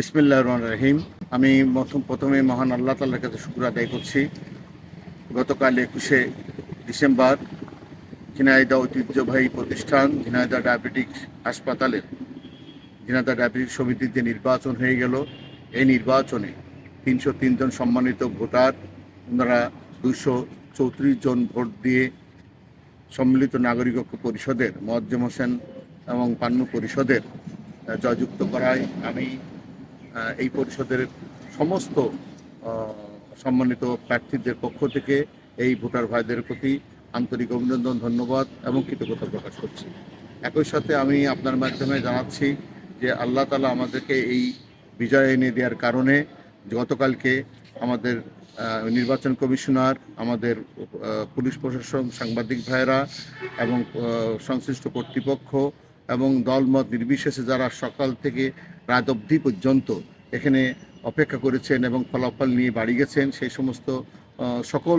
বিসমিল্লাহ রহমান রহিম। আমি প্রথম প্রথমে মহান আল্লাহ তাল্লার কাছে শুক্র আদায় করছি। গতকাল একুশে ডিসেম্বর ঝিনাইদা ঐতিহ্যবাহী প্রতিষ্ঠান ঝিনাইদা ডায়াবেটিক হাসপাতালের ঝিনাইদা ডায়াবেটিক সমিতির যে নির্বাচন হয়ে গেল, এই নির্বাচনে তিনশো তিনজন সম্মানিত ভোটার, ওনারা দুশো চৌত্রিশ জন ভোট দিয়ে সম্মিলিত নাগরিক ঐক্য পরিষদের, মোয়াজ্জেম হোসেন এবং পান্নু পরিষদের জয়যুক্ত করায় আমি এই পরিষদের সমস্ত সম্মানিত প্রার্থীদের পক্ষ থেকে এই ভোটার ভাইদের প্রতি আন্তরিক অভিনন্দন, ধন্যবাদ এবং কৃতজ্ঞতা প্রকাশ করছি। একই সাথে আমি আপনার মাধ্যমে জানাচ্ছি যে আল্লাহ তালা আমাদেরকে এই বিজয় এনে দেওয়ার কারণে গতকালকে আমাদের নির্বাচন কমিশনার, আমাদের পুলিশ প্রশাসন সাংবাদিক ভাইয়েরা এবং সংশ্লিষ্ট কর্তৃপক্ষ এবং দলমত নির্বিশেষে যারা সকাল থেকে রাত অবধি পর্যন্ত এখানে অপেক্ষা করেছেন এবং ফলাফল নিয়ে বাড়ি গেছেন। সেই সমস্ত সকল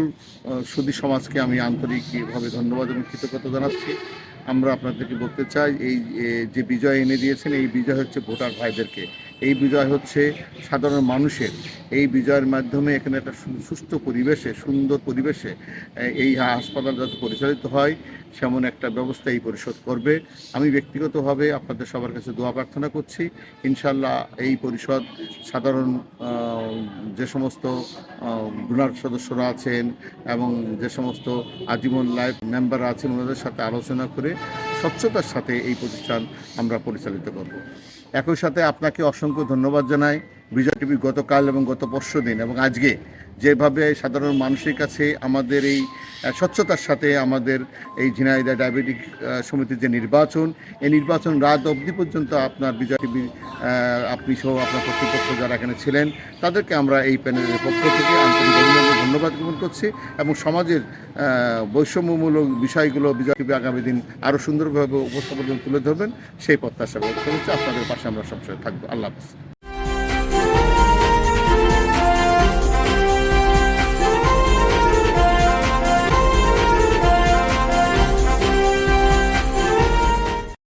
সুদী সমাজকে আমি আন্তরিকভাবে ধন্যবাদ এবং কৃতজ্ঞতা জানাচ্ছি। আমরা আপনাদেরকে বলতে চাই, এই যে বিজয় এনে দিয়েছেন, এই বিজয় হচ্ছে ভোটার ভাইদেরকে। এই বিজয় হচ্ছে সাধারণ মানুষের। এই বিজয়ের মাধ্যমে এখানে একটা সু- সুষ্ঠু পরিবেশে, সুন্দর পরিবেশে এই হাসপাতাল যাতে পরিচালিত হয়, সেমন একটা ব্যবস্থা এই পরিষদ করবে। আমি ব্যক্তিগতভাবে আপনাদের সবার কাছে দোয়া প্রার্থনা করছি। ইনশাল্লাহ এই পরিষদ সাধারণ যে সমস্ত ডোনার সদস্যরা আছেন এবং যে সমস্ত আজীবন লাইফ মেম্বার আছেন, ওনাদের সাথে আলোচনা করে স্বচ্ছতার সাথে এই প্রতিষ্ঠান আমরা পরিচালিত করব। একই সাথে আপনাকে অসংখ্য ধন্যবাদ জানাই। বিজয় টিভি গতকাল এবং গত পরশু দিন এবং আজকে যেভাবে সাধারণ মানুষের কাছে আমাদের এই স্বচ্ছতার সাথে আমাদের এই ঝিনাইদা ডায়াবেটিক সমিতির যে নির্বাচন, এই নির্বাচন রাত অবধি পর্যন্ত আপনার বিজয় টিভি আপনি সহ আপনার কর্তৃপক্ষ যারা এখানে ছিলেন, তাদেরকে আমরা এই প্যানেলের পক্ষ থেকে আন্তরিক অভিনন্দন, ধন্যবাদ জ্ঞাপন করছি এবং সমাজের বৈষম্যমূলক বিষয়গুলো বিজয় টিভি আগামী দিন আরও সুন্দরভাবে উপস্থাপন তুলে ধরবেন, সেই প্রত্যাশা ব্যক্ত হচ্ছে আপনাদের পাশে আমরা সবসময় থাকব। আল্লাহ হাফিজ।